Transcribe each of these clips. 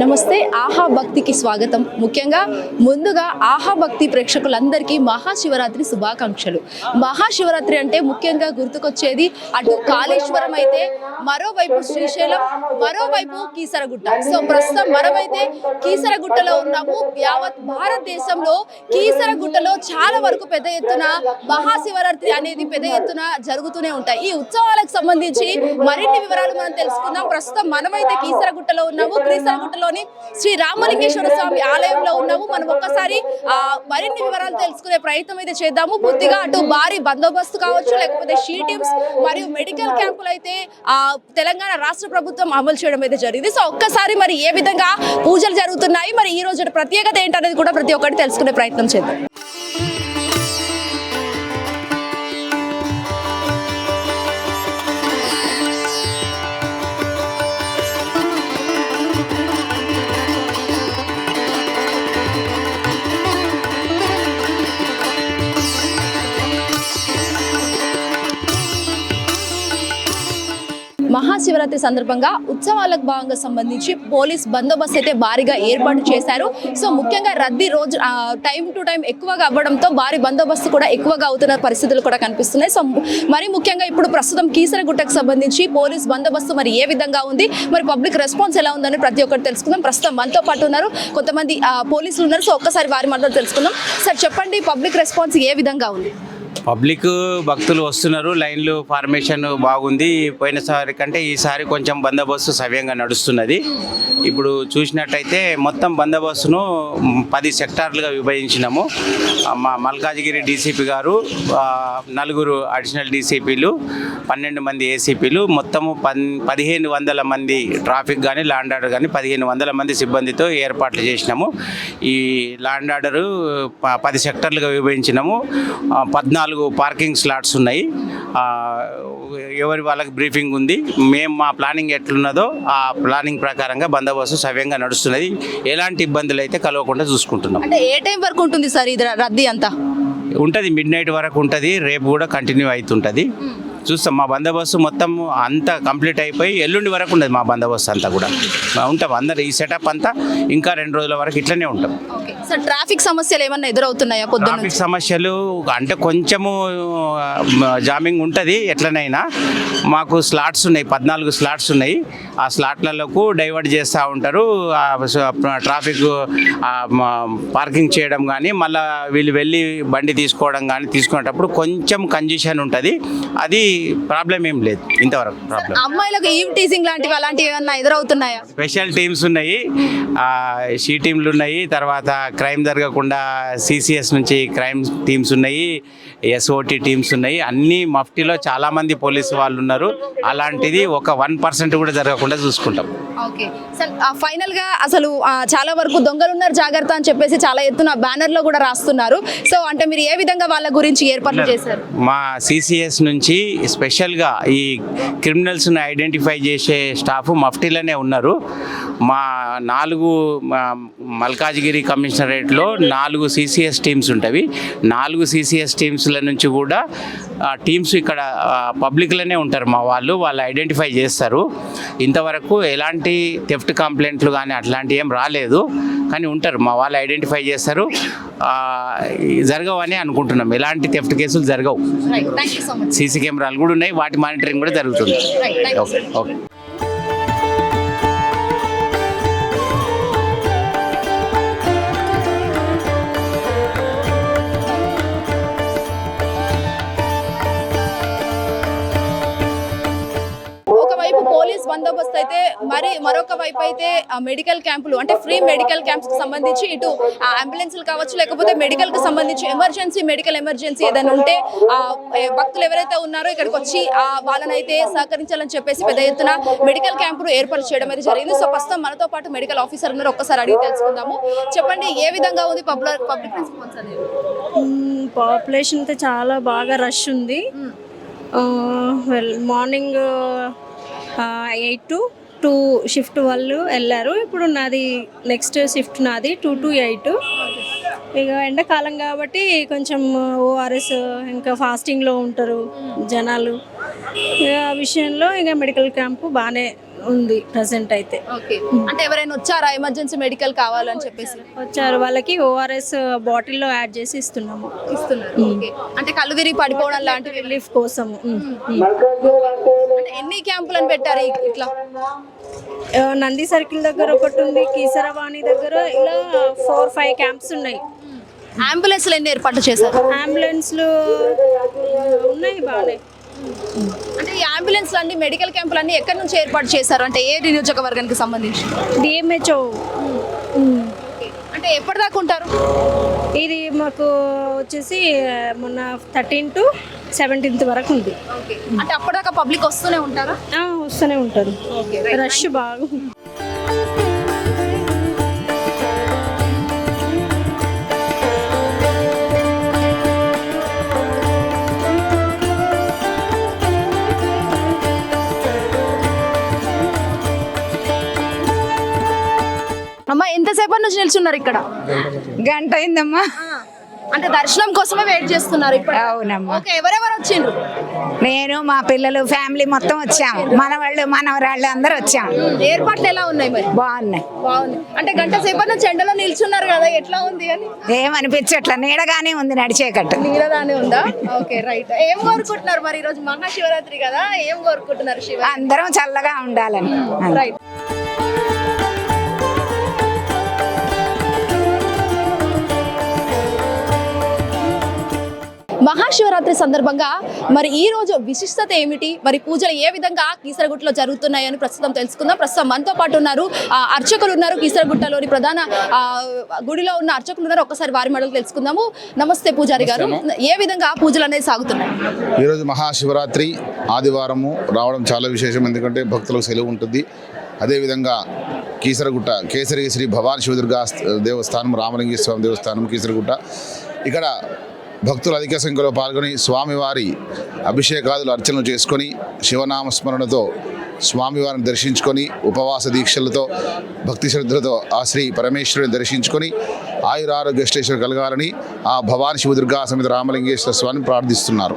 నమస్తే ఆహా భక్తికి స్వాగతం. ముఖ్యంగా ముందుగా ఆహా భక్తి ప్రేక్షకులందరికీ మహాశివరాత్రి శుభాకాంక్షలు. మహాశివరాత్రి అంటే ముఖ్యంగా గుర్తుకొచ్చేది అటు కాళేశ్వరం అయితే మరోవైపు శ్రీశైలం మరోవైపు కీసరగుట్ట. సో ప్రస్తుతం మనమైతే కీసరగుట్టలో ఉన్నాము. యావత్ భారతదేశంలో కీసరగుట్టలో చాలా వరకు పెద్ద ఎత్తున మహాశివరాత్రి అనేది పెద్ద ఎత్తున జరుగుతూనే ఉంటాయి. ఈ ఉత్సవాలకు సంబంధించి మరిన్ని వివరాలు మనం తెలుసుకుందాం. ప్రస్తుతం మనమైతే కీసరగుట్టలో ఉన్నాము. కీసరగుట్టలోని శ్రీ రామలింగేశ్వర స్వామి ఆలయంలో ఉన్నాము. మనం ఒక్కసారి మరిన్ని వివరాలు తెలుసుకునే ప్రయత్నం అయితే చేద్దాము. పూర్తిగా అటు భారీ బందోబస్తు కావచ్చు లేకపోతే షీ టీమ్స్ మరియు మెడికల్ క్యాంపులు అయితే ఆ తెలంగాణ రాష్ట్ర ప్రభుత్వం అమలు చేయడం అయితే జరిగింది. సో ఒక్కసారి మరి ఏ విధంగా పూజలు జరుగుతున్నాయి? మరి ఈ రోజు ప్రత్యేకత ఏంటనేది కూడా ప్రతి ఒక్కటి తెలుసుకునే ప్రయత్నం చేద్దాం. సంక్రాంతి సందర్భంగా ఉత్సవాలకు భాగంగా సంబంధించి పోలీస్ బందోబస్తు అయితే భారీగా ఏర్పాటు చేశారు. సో ముఖ్యంగా రద్దీ రోజు టైం టు టైం ఎక్కువగా అవ్వడంతో భారీ బందోబస్తు కూడా ఎక్కువగా అవుతున్న పరిస్థితులు కూడా కనిపిస్తున్నాయి. సో మరి ముఖ్యంగా ఇప్పుడు ప్రస్తుతం కీసరగుట్టకు సంబంధించి పోలీస్ బందోబస్తు మరి ఏ విధంగా ఉంది? మరి పబ్లిక్ రెస్పాన్స్ ఎలా ఉందని ప్రతి ఒక్కరు తెలుసుకుందాం. ప్రస్తుతం మనతో పాటు ఉన్నారు కొంతమంది పోలీసులు ఉన్నారు. సో ఒక్కసారి వారి మాటలు తెలుసుకుందాం. సార్ చెప్పండి పబ్లిక్ రెస్పాన్స్ ఏ విధంగా ఉంది? పబ్లిక్ భక్తులు వస్తున్నారు లైన్లు ఫార్మేషన్ బాగుంది. పోయినసారి కంటే ఈసారి కొంచెం బందోబస్తు సవ్యంగా నడుస్తున్నది. ఇప్పుడు చూసినట్టయితే మొత్తం బందోబస్తును పది సెక్టార్లుగా విభజించినాము. మా మల్కాజ్గిరి డీసీపీ గారు నలుగురు అడిషనల్ డీసీపీలు పన్నెండు మంది ఏసీపీలు మొత్తము పన్ పదిహేను వందల మంది ట్రాఫిక్ కానీ ల్యాండ్ ఆర్డర్ కానీ పదిహేను వందల మంది సిబ్బందితో ఏర్పాట్లు చేసినాము. ఈ ల్యాండ్ ఆర్డరు ప- పది సెక్టర్లుగా విభజించినాము. పద్నాలుగు పద్నాలుగు పార్కింగ్ స్లాట్స్ ఉన్నాయి. ఎవరి వాళ్ళకి బ్రీఫింగ్ ఉంది. మేము మా ప్లానింగ్ ఎట్లున్నదో ఆ ప్లానింగ్ ప్రకారంగా బందోబస్తు సవ్యంగా నడుస్తున్నది. ఎలాంటి ఇబ్బందులు అయితే కలవకుండా చూసుకుంటున్నాం. అంటే ఏ టైం వరకు ఉంటుంది సార్ ఇది రద్దీ అంతా? ఉంటుంది మిడ్ నైట్ వరకు ఉంటుంది. రేపు కూడా కంటిన్యూ అవుతుంటుంది. చూస్తాం మా బందోబస్తు మొత్తం అంతా కంప్లీట్ అయిపోయి ఎల్లుండి వరకు ఉండదు మా బందోబస్తు అంతా కూడా. ఉంటాం అందరు ఈ సెటప్ అంతా ఇంకా రెండు రోజుల వరకు ఇట్లనే ఉంటాం. సార్ ట్రాఫిక్ సమస్యలు ఏమన్నా ఎదురవుతున్నాయా పొద్దున్న ట్రాఫిక్ సమస్యలు అంటే కొంచెము జామింగ్ ఉంటుంది ఎట్లనైనా. మాకు స్లాట్స్ ఉన్నాయి పద్నాలుగు స్లాట్స్ ఉన్నాయి. ఆ స్లాట్లకు డైవర్ట్ చేస్తూ ఉంటారు. ట్రాఫిక్ పార్కింగ్ చేయడం కానీ మళ్ళీ వీళ్ళు వెళ్ళి బండి తీసుకోవడం కానీ తీసుకునేటప్పుడు కొంచెం కంజెషన్ ఉంటుంది. అది ప్రాబ్లం ఏం లేదు ఇంతవరకు ప్రాబ్లం. అమ్మాయిలకు ఈవ్ టీజింగ్ లాంటివి అలాంటివి ఏమన్నా ఎదురవుతున్నాయా? స్పెషల్ టీమ్స్ ఉన్నాయి ఆ, షీ టీంలు ఉన్నాయి తర్వాత క్రైమ్ జరగకుండా సిసిఎస్ నుంచి క్రైమ్ టీమ్స్ ఉన్నాయి ఎస్ఓటి టీమ్స్ ఉన్నాయి. అన్ని మఫ్టీలో చాలామంది పోలీసు వాళ్ళు ఉన్నారు. అలాంటిది ఒక వన్ పర్సెంట్ కూడా జరగకుండా చూసుకుంటాం. ఓకే. సార్ ఫైనల్గా అసలు చాలా వరకు దొంగలు ఉన్నారు జాగ్రత్త అని చెప్పేసి చాలా ఎత్తున బ్యానర్లో కూడా రాస్తున్నారు. సో అంటే మీరు ఏ విధంగా వాళ్ళ గురించి ఏర్పాట్లు చేశారు? మా సిసిఎస్ నుంచి స్పెషల్గా ఈ క్రిమినల్స్ని ఐడెంటిఫై చేసే స్టాఫ్ మఫ్టీలోనే ఉన్నారు. మా నాలుగు మల్కాజ్గిరి కమిషనరేట్లో నాలుగు సిసిఎస్ టీమ్స్ ఉంటాయి నాలుగు సిసిఎస్ టీమ్స్ల నుంచి కూడా టీమ్స్ ఇక్కడ పబ్లిక్లోనే ఉంటారు మా వాళ్ళు వాళ్ళు ఐడెంటిఫై చేస్తారు. ఇంతవరకు ఎలాంటి థెఫ్ట్ కంప్లైంట్లు కానీ అట్లాంటివి ఏం రాలేదు. కానీ ఉంటారు మా వాళ్ళు ఐడెంటిఫై చేస్తారు. జరగవని అనుకుంటున్నాం. ఎలాంటి థెఫ్ట్ కేసులు జరగవు. సీసీ కెమెరాలు కూడా ఉన్నాయి వాటి మానిటరింగ్ కూడా జరుగుతుంది. Okay okay. బందోబస్తు అయితే మరి మరొక వైపు అయితే మెడికల్ క్యాంపులు అంటే ఫ్రీ మెడికల్ క్యాంప్స్కి సంబంధించి ఇటు అంబులెన్స్లు కావచ్చు లేకపోతే మెడికల్కి సంబంధించి ఎమర్జెన్సీ మెడికల్ ఎమర్జెన్సీ ఏదైనా ఉంటే భక్తులు ఎవరైతే ఉన్నారో ఇక్కడికి వచ్చి ఆ వాళ్ళని అయితే సహకరించాలని చెప్పేసి పెద్ద ఎత్తున మెడికల్ క్యాంపులు ఏర్పాటు చేయడం అయితే జరిగింది. సో ప్రస్తుతం మనతో పాటు మెడికల్ ఆఫీసర్ ఉన్నారు. ఒక్కసారి అడిగి తెలుసుకుందాము. చెప్పండి ఏ విధంగా ఉంది పబ్లిక్ పబ్లిక్ రెస్పాన్స్ అనేది? పాపులేషన్ అయితే చాలా బాగా రష్ ఉంది. Well morning eight to two shift వాళ్ళు వెళ్ళారు. ఇప్పుడు నాది నెక్స్ట్ షిఫ్ట్ నాది టూ టు ఎయిట్. ఇక ఎండాకాలం కాబట్టి కొంచెం ఓఆర్ఎస్ ఇంకా ఫాస్టింగ్లో ఉంటారు జనాలు. ఇక ఆ విషయంలో ఇక మెడికల్ క్యాంపు బాగానే ఉంది ప్రజెంట్ అయితే. ఓకే. అంటే ఎవరైనా వచ్చారా? ఎమర్జెన్సీ మెడికల్ కావాలని చెప్పేసి. వచ్చారు. వాళ్ళకి ఓఆర్ఎస్ బాటిల్లో యాడ్ చేసి ఇస్తున్నాము. ఇస్తున్నారు. ఓకే. అంటే కళ్ళు తిరిగి పడిపోవడం లాంటివి రిలీఫ్ కోసం ఉమ్, ఉమ్. అంటే ఎన్ని క్యాంపులను పెట్టారు ఇట్లా? నంది సర్కిల్ దగ్గర ఒకటి ఉంది కీసరవాణి దగ్గర ఇలా ఫోర్ ఫైవ్ క్యాంప్స్ ఉన్నాయి. అంబులెన్స్లు ఎన్ని ఏర్పాటు చేశారు? అంబులెన్స్లు ఉన్నాయి బాగానే. అంటే ఈ అంబులెన్స్లు అన్ని మెడికల్ క్యాంపులు అన్ని ఎక్కడి నుంచి ఏర్పాటు చేశారు? అంటే ఏ నియోజకవర్గానికి సంబంధించి? డిఎంహెచ్ఓ. అంటే ఎప్పటిదాకా ఉంటారు? ఇది మాకు వచ్చేసి మొన్న థర్టీన్ టు సెవెంటీన్త్ వరకు ఉంది. ఓకే. అంటే అప్పటిదాకా పబ్లిక్ వస్తూనే ఉంటారా? ఆ, వస్తూనే ఉంటారు. రష్ బాగా అమ్మ ఎంతసేపటి నుంచి నిల్చున్నారు ఇక్కడ? గంట అయిందమ్మా. అంటే దర్శనం కోసమే వెయిట్ చేస్తున్నారు ఇప్పుడు. అవునమ్మా. ఓకే ఎవరెవరు వచ్చిండ్రు? నేను మా పిల్లలు ఫ్యామిలీ మొత్తం వచ్చాము మనవాళ్ళు మనవరాళ్ళు అందరూ వచ్చాము ఏర్పాట్లు ఎలా ఉన్నాయి మరి? బాగున్నాయి. బాగుంది అంటే గంట సేపటి నుంచి ఎండలో నిల్చున్నారు కదా ఎట్లా ఉంది అని? ఏమనిపించట్లా నీడగానే ఉంది నడిచేకట్టు. నీడదానే ఉందా? ఓకే రైట్ ఏం కోరుకుంటున్నారు మరి ఈరోజు మహాశివరాత్రి కదా? ఏం కోరుకుంటున్నారు శివ? అందరం చల్లగా ఉండాలని. రైట్ మహాశివరాత్రి సందర్భంగా మరి ఈ రోజు విశిష్టత ఏమిటి? మరి పూజలు ఏ విధంగా కీసరగుట్టలో జరుగుతున్నాయని ప్రస్తుతం తెలుసుకుందాం. ప్రస్తుతం మనతో పాటు ఉన్నారు ఆ, అర్చకులు ఉన్నారు కీసరగుట్టలోని ప్రధాన గుడిలో ఉన్న అర్చకులు ఉన్నారు. ఒక్కసారి వారి మడలు తెలుసుకుందాము. నమస్తే పూజారి గారు. ఏ విధంగా పూజలు అనేది సాగుతున్నాయి? ఈరోజు మహాశివరాత్రి ఆదివారము రావడం చాలా విశేషం. ఎందుకంటే భక్తులకు సెలవు ఉంటుంది. అదేవిధంగా కీసరగుట్ట కేసరి శ్రీ భవాని శివదుర్గా దేవస్థానం రామలింగేశ్వర దేవస్థానం కీసరగుట్ట. ఇక్కడ భక్తులు అధిక సంఖ్యలో పాల్గొని స్వామివారి అభిషేకాదులు అర్చనలు చేసుకొని శివనామస్మరణతో స్వామివారిని దర్శించుకొని ఉపవాస దీక్షలతో భక్తి శ్రద్ధలతో ఆ శ్రీ పరమేశ్వరుని దర్శించుకొని ఆయురారోగ్య శ్రేష్ఠులు కలగాలని ఆ భవాని శివదుర్గా సమేత రామలింగేశ్వర స్వామిని ప్రార్థిస్తున్నారు.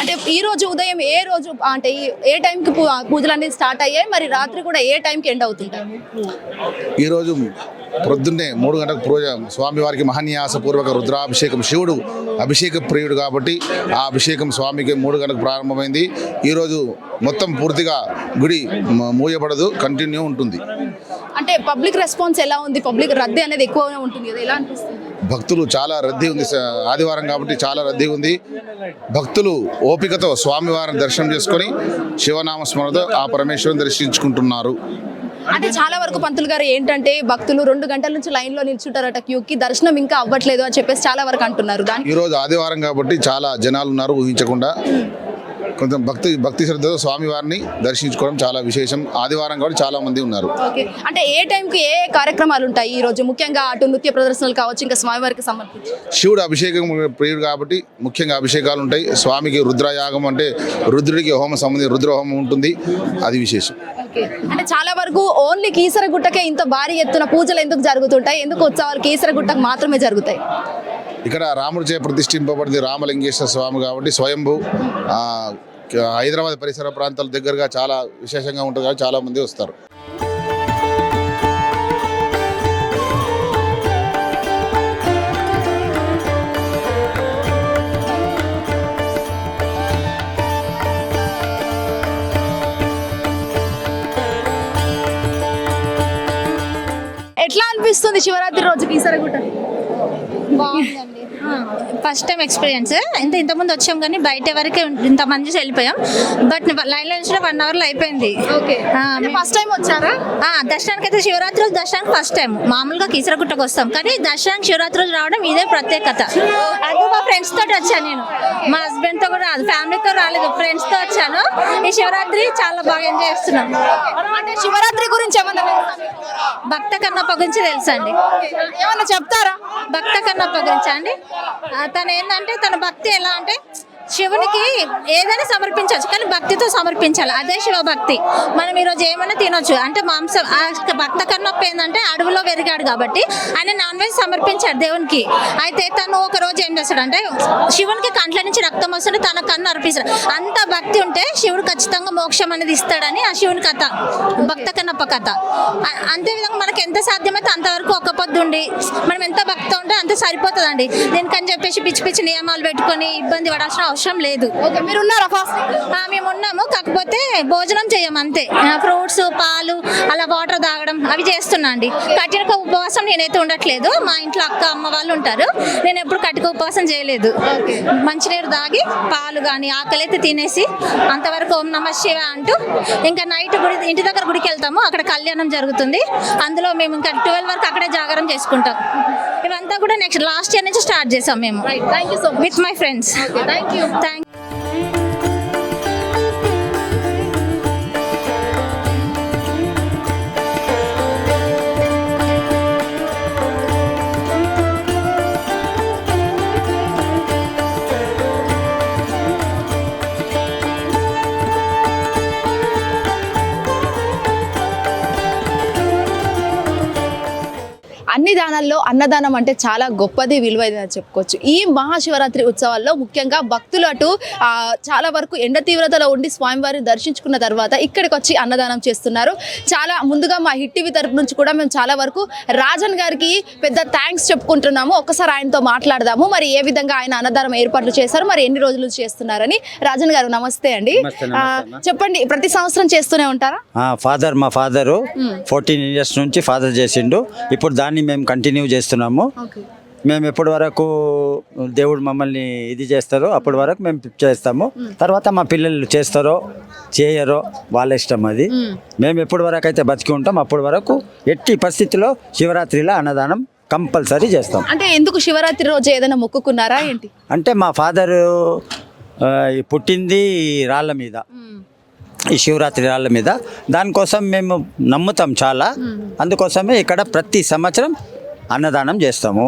అంటే ఈ రోజు ఉదయం ఏ రోజు అంటే ఏ టైంకి పూజలు అనేది స్టార్ట్ అయ్యాయి? మరి రాత్రి కూడా ఏ టైంకి ఎండ్ అవుతుంటాయి? ఈరోజు ప్రొద్దున్నే మూడు గంటలకు పూజ స్వామివారికి మహన్యాసపూర్వక రుద్రాభిషేకం శివుడు అభిషేక ప్రియుడు కాబట్టి ఆ అభిషేకం స్వామికి మూడు గంటలకు ప్రారంభమైంది. ఈరోజు మొత్తం పూర్తిగా గుడి మూయబడదు కంటిన్యూ ఉంటుంది. అంటే పబ్లిక్ రెస్పాన్స్ ఎలా ఉంది? పబ్లిక్ రద్దీ అనేది ఎక్కువగా ఉంటుంది కదా ఎలా అనిపిస్తుంది? భక్తులు చాలా రద్దీ ఉంది ఆదివారం కాబట్టి చాలా రద్దీ ఉంది. భక్తులు ఓపికతో స్వామివారిని దర్శనం చేసుకొని శివనామ స్మరణతో ఆ పరమేశ్వరుని దర్శించుకుంటున్నారు. అంటే చాలా వరకు పంతులు గారు ఏంటంటే భక్తులు రెండు గంటల నుంచి లైన్లో నిల్చుంటారట క్యూకి దర్శనం ఇంకా అవ్వట్లేదు అని చెప్పేసి చాలా వరకు అంటున్నారు. ఈ రోజు ఆదివారం కాబట్టి చాలా జనాలు ఉన్నారు ఊహించకుండా. కొంచెం భక్తి భక్తి శ్రద్ధతో స్వామివారిని దర్శించుకోవడం చాలా విశేషం. ఆదివారం కాబట్టి చాలా మంది ఉన్నారు. అంటే ఏ టైంకి ఏ కార్యక్రమాలు ఉంటాయి ఈ రోజు? ముఖ్యంగా అటు నృత్య ప్రదర్శనలు కావచ్చు ఇంకా స్వామివారికి సంబంధించి. శివుడు అభిషేకం ప్రియుడు కాబట్టి ముఖ్యంగా అభిషేకాలు ఉంటాయి. స్వామికి రుద్రయాగం అంటే రుద్రుడికి హోమం సంబంధించి రుద్ర హోమం ఉంటుంది. అది విశేషం. అంటే చాలా వరకు ఓన్లీ కీసరగుట్టకే ఇంత భారీ ఎత్తున పూజలు ఎందుకు జరుగుతుంటాయి? ఎందుకు ఉత్సవాలు కీసరగుట్టకు మాత్రమే జరుగుతాయి? ఇక్కడ రాముడి చే ప్రతిష్ఠింపబడింది రామలింగేశ్వర స్వామి కాబట్టి స్వయంభూ హైదరాబాద్ పరిసర ప్రాంతాల దగ్గరగా చాలా విశేషంగా ఉంటుంది కాబట్టి చాలా మంది వస్తారు. ఎట్లా అనిపిస్తుంది శివరాత్రి రోజు కీసరగుట్ట బాగుందండి. First time experience. ఇంత ఇంతకుముందు వచ్చాం కానీ బయట వరకే ఇంత మంది వెళ్ళిపోయాం. బట్ లైన్లో నుంచి వన్ అవర్లో అయిపోయింది. ఓకే. ఫస్ట్ టైం వచ్చారా? ఆ, దర్శనానికి అయితే శివరాత్రి రోజు దర్శనానికి ఫస్ట్ టైం. మామూలుగా కీసరగుట్టకు వస్తాం. కానీ దర్శనానికి శివరాత్రి రోజు రావడం ఇదే ప్రత్యేకత. అది మా ఫ్రెండ్స్ తోటి వచ్చాను నేను. మా హస్బెండ్తో కూడా రాదు. ఫ్యామిలీతో రాలేదు. ఫ్రెండ్స్తో వచ్చాను. ఈ శివరాత్రి చాలా బాగా ఎంజాయ్ చేస్తున్నాం. అంటే శివరాత్రి గురించి ఏమన్నా? భక్త కన్నప్ప గురించి తెలుసా అండి? ఏమన్నా చెప్తారా? భక్త కన్నప్ప గురించి అండి? తను ఏంటంటే తన భక్తి ఎలా అంటే శివునికి ఏదైనా సమర్పించవచ్చు కానీ భక్తితో సమర్పించాలి. అదే శివభక్తి. మనం ఈరోజు ఏమైనా తినొచ్చు. అంటే మాంసం భక్త కన్నొప్పి ఏంటంటే అడవిలో పెరిగాడు కాబట్టి ఆయన నాన్ వెజ్ సమర్పించాడు దేవునికి. అయితే తను ఒక రోజు ఏం చేస్తాడంటే శివునికి కంట్ల నుంచి రక్తం వస్తుంటే తన కన్ను అర్పిస్తాడు. అంత భక్తి ఉంటే శివుడు ఖచ్చితంగా మోక్షం అనేది ఇస్తాడని ఆ శివుని కథ భక్త కన్నప్ప కథ. అంతేవిధంగా అంతే విధంగా మనకి ఎంత సాధ్యమైతే అంతవరకు ఒక పొద్దు ఉండి మనం ఎంత భక్తి ఉంటే అంత సరిపోతుందండి. దీనికని చెప్పేసి పిచ్చి పిచ్చి నియమాలు పెట్టుకొని ఇబ్బంది పడాల్సిన అవసరం లేదు. ఓకే మీరు ఉన్నారా మేము ఉన్నాము కాకపోతే భోజనం చేయం అంతే. ఫ్రూట్స్ పాలు అలా వాటర్ తాగడం అవి చేస్తున్నా అండి. కఠిన ఉపవాసం నేనైతే ఉండట్లేదు. మా ఇంట్లో అక్క అమ్మ వాళ్ళు ఉంటారు. నేను ఎప్పుడు కటిక ఉపవాసం చేయలేదు. మంచినీరు తాగి పాలు కానీ ఆకలి అయితే తినేసి అంతవరకు ఓం నమ శివ అంటూ ఇంకా నైట్ గుడి ఇంటి దగ్గర గుడికి వెళ్తాము. అక్కడ కళ్యాణం జరుగుతుంది. అందులో మేము ఇంకా ట్వెల్వ్ వరకు అక్కడే జాగారం చేసుకుంటాం. ఇవంతా కూడా నెక్స్ట్ లాస్ట్ ఇయర్ నుంచి స్టార్ట్ చేసాం మేము. విత్ మై ఫ్రెండ్స్ థ్యాంక్ అన్ని దానాల్లో అన్నదానం అంటే చాలా గొప్పది విలువైనది చెప్పుకోవచ్చు. ఈ మహాశివరాత్రి ఉత్సవాల్లో ముఖ్యంగా భక్తులు అటు చాలా వరకు ఎండ తీవ్రతలో ఉండి స్వామివారిని దర్శించుకున్న తర్వాత ఇక్కడికి వచ్చి అన్నదానం చేస్తున్నారు. చాలా ముందుగా మా హిట్ టీవీ తరపు నుంచి కూడా మేము చాలా వరకు రాజన్ గారికి పెద్ద థ్యాంక్స్ చెప్పుకుంటున్నాము. ఒకసారి ఆయనతో మాట్లాడదాము. మరి ఏ విధంగా ఆయన అన్నదానం ఏర్పాట్లు చేశారు మరి ఎన్ని రోజులు చేస్తున్నారని రాజన్ గారు నమస్తే అండి. చెప్పండి ప్రతి సంవత్సరం చేస్తూనే ఉంటారా? ఫాదర్ మా ఫాదరు ఫోర్టీన్ ఇయర్స్ నుంచి ఫాదర్ చేసిండు. ఇప్పుడు దాన్ని మేము కంటిన్యూ చేస్తున్నాము. మేము ఎప్పటి వరకు దేవుడు మమ్మల్ని ఇది చేస్తారో అప్పటి వరకు మేము చేస్తాము. తర్వాత మా పిల్లలు చేస్తారో చేయరో వాళ్ళ ఇష్టం అది. మేము. ఎప్పటి వరకు అయితే బతికి ఉంటాం అప్పటి వరకు ఎట్టి పరిస్థితిలో శివరాత్రిలో అన్నదానం కంపల్సరీ చేస్తాం. అంటే ఎందుకు శివరాత్రి రోజు ఏదైనా మొక్కుకున్నారా ఏంటి? అంటే మా ఫాదరు పుట్టింది రాళ్ళ మీద. ఈ శివరాత్రి రాళ్ళ మీద. దానికోసం మేము నమ్ముతాం చాలా. అందుకోసమే ఇక్కడ ప్రతి సంవత్సరం అన్నదానం చేస్తాము.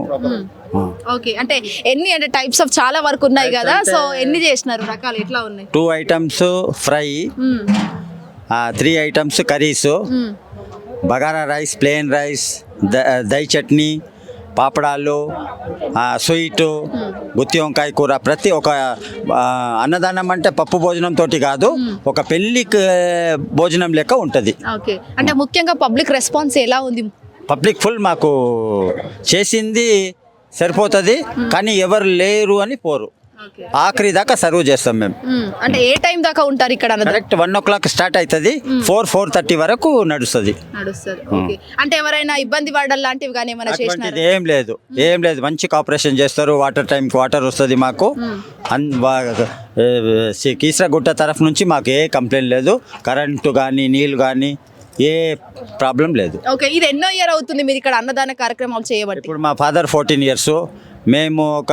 ఓకే. అంటే ఎన్ని అంటే టైప్స్ ఆఫ్ చాలా వరకు ఉన్నాయి కదా. సో ఎన్ని చేసినారు? రకాలు ఎట్లా ఉన్నాయి? Two items fry. Three items curries. Bagara rice plain rice దై చట్నీ పాపడాలు స్వీటు గుత్తి వంకాయ కూర ప్రతి ఒక అన్నదానం అంటే పప్పు భోజనం తోటి కాదు ఒక పెళ్ళికి భోజనం లెక్క ఉంటుంది. అంటే ముఖ్యంగా పబ్లిక్ రెస్పాన్స్ ఎలా ఉంది? పబ్లిక్ ఫుల్ మాకు చేసింది సరిపోతుంది కానీ ఎవరు లేరు అని పోరు. ఆఖరి దాకా సర్వ్ చేస్తాం మేము. అంటే ఏ టైం దాకా ఉంటారు ఇక్కడ correct one o'clock start అవుతుంది ఫోర్ ఫోర్ థర్టీ వరకు నడుస్తుంది. అంటే ఎవరైనా ఇబ్బంది పడడం లాంటివి కానీ ఏమైనా అటువంటిది ఏం లేదు. ఏం లేదు. మంచి కాపరేషన్ చేస్తారు. వాటర్ టైంకి వాటర్ వస్తుంది మాకు. కీసరగుట్ట తరఫు నుంచి మాకు ఏ కంప్లైంట్ లేదు. కరెంటు కానీ నీళ్ళు కానీ ఏ ప్రాబ్లం లేదు. ఓకే ఇది ఎన్నో ఇయర్ అవుతుంది మీరు ఇక్కడ అన్నదాన కార్యక్రమాలు చేయబట్టి? ఇప్పుడు మా ఫాదర్ ఫోర్టీన్ ఇయర్స్ మేము ఒక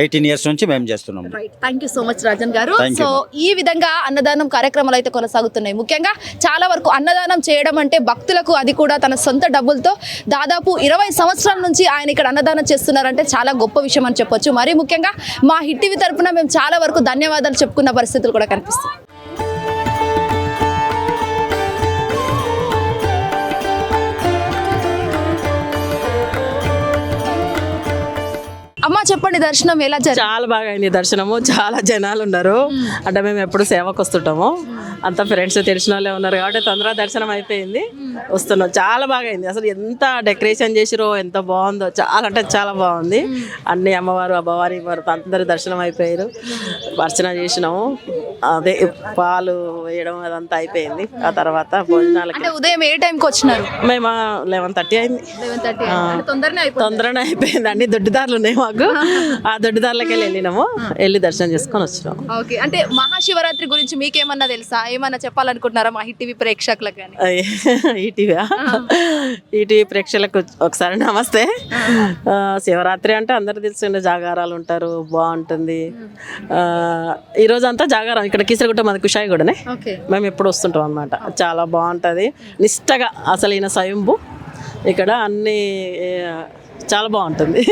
ఎయిటీన్ ఇయర్స్ నుంచి మేము చేస్తున్నాం. Thank you so much Rajan గారు. సో ఈ విధంగా అన్నదానం కార్యక్రమాలు అయితే కొనసాగుతున్నాయి. ముఖ్యంగా చాలా వరకు అన్నదానం చేయడం అంటే భక్తులకు అది కూడా తన సొంత డబ్బులతో దాదాపు ఇరవై సంవత్సరాల నుంచి ఆయన ఇక్కడ అన్నదానం చేస్తున్నారంటే చాలా గొప్ప విషయం అని చెప్పొచ్చు. మరి ముఖ్యంగా మా హిట్ టీవీ తరపున మేము చాలా వరకు ధన్యవాదాలు చెప్పుకున్న పరిస్థితులు కూడా కనిపిస్తాయి అమ్మ చెప్పండి దర్శనం ఎలా జరిగింది? చాలా బాగా అయింది దర్శనము. చాలా జనాలు ఉన్నారు. అంటే మేము ఎప్పుడు సేవకు వస్తుంటాము. అంత ఫ్రెండ్స్ తెలిసిన వాళ్ళే ఉన్నారు కాబట్టి తొందరగా దర్శనం అయిపోయింది. వస్తున్నాం. చాలా బాగా అయింది. అసలు ఎంత డెకరేషన్ చేసిరో ఎంత బాగుందో చాలా అంటే చాలా బాగుంది. అన్ని అమ్మవారు అమ్మవారి వారు అందరు దర్శనం అయిపోయారు. అర్చన చేసినాము. అదే పాలు వేయడం అదంతా అయిపోయింది. ఆ తర్వాత భోజనాలకి అంటే ఉదయం ఏ టైంకి వచ్చినారు? మేము లెవెన్ థర్టీ అయింది. తొందరనే అయిపోయింది తొందరనే అయిపోయింది. అన్ని దొడ్డిదారులు ఉన్నాయి మాకు. ఆ దొడ్డిదారులకి వెళ్ళి వెళ్ళినాము. వెళ్ళి దర్శనం చేసుకొని వచ్చినాము. ఓకే. అంటే మహాశివరాత్రి గురించి మీకేమన్నా తెలుసా? ఏమన్నా చెప్పాలనుకుంటున్నారా మా హిట్ టీవీ ప్రేక్షకులకు కానీ ఈటీవీ ఈటీవీ ప్రేక్షకులకు ఒకసారి నమస్తే. శివరాత్రి అంటే అందరు తెలిసిన జాగారాలు ఉంటారు. బాగుంటుంది. ఆ, ఈ రోజు అంతా జాగారం. ఇక్కడ కీసరగుట్ట మనకి కుషాయిగూడనే. మేము ఎప్పుడు వస్తుంటాం అనమాట చాలా బాగుంటుంది. నిష్టగా అసలు ఈయన స్వయంభు ఇక్కడ అన్ని చాలా బాగుంటుంది.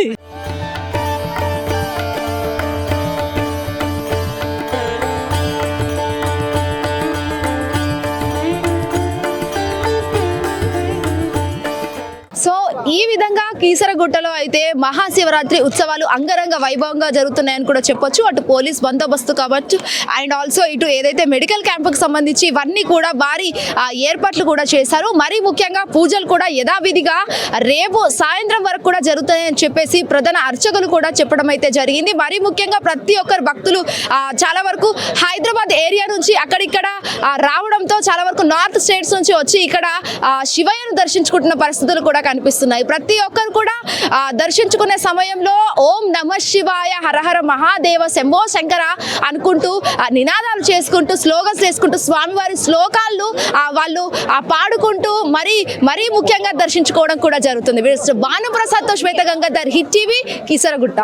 ఈ విధంగా కీసరగుట్టలో అయితే మహాశివరాత్రి ఉత్సవాలు అంగరంగ వైభవంగా జరుగుతున్నాయని కూడా చెప్పొచ్చు. అటు పోలీస్ బందోబస్తు కావచ్చు అండ్ ఆల్సో ఇటు ఏదైతే మెడికల్ క్యాంపుకు సంబంధించి ఇవన్నీ కూడా భారీ ఏర్పాట్లు కూడా చేశారు. మరీ ముఖ్యంగా పూజలు కూడా యథావిధిగా రేపు సాయంత్రం వరకు కూడా జరుగుతాయని చెప్పేసి ప్రధాన అర్చకులు కూడా చెప్పడం అయితే జరిగింది. మరీ ముఖ్యంగా ప్రతి ఒక్కరు భక్తులు చాలా వరకు హైదరాబాద్ ఏరియా నుంచి అక్కడిక్కడ రావడంతో చాలా వరకు నార్త్ స్టేట్స్ నుంచి వచ్చి ఇక్కడ శివయ్యను దర్శించుకుంటున్న పరిస్థితులు కూడా కనిపిస్తున్నాయి. ప్రతి ఒక్కరు కూడా దర్శించుకునే సమయంలో ఓం నమ శివాయ హరహర మహాదేవ శంభో శంకర అనుకుంటూ ఆ, నినాదాలు చేసుకుంటూ స్లోగన్స్ చేసుకుంటూ స్వామివారి శ్లోకాలను వాళ్ళు ఆ, పాడుకుంటూ మరీ మరీ ముఖ్యంగా దర్శించుకోవడం కూడా జరుగుతుంది. భానుప్రసాద్తో శ్వేత గంగాధర్ హిట్ టీవీ కీసరగుట్ట.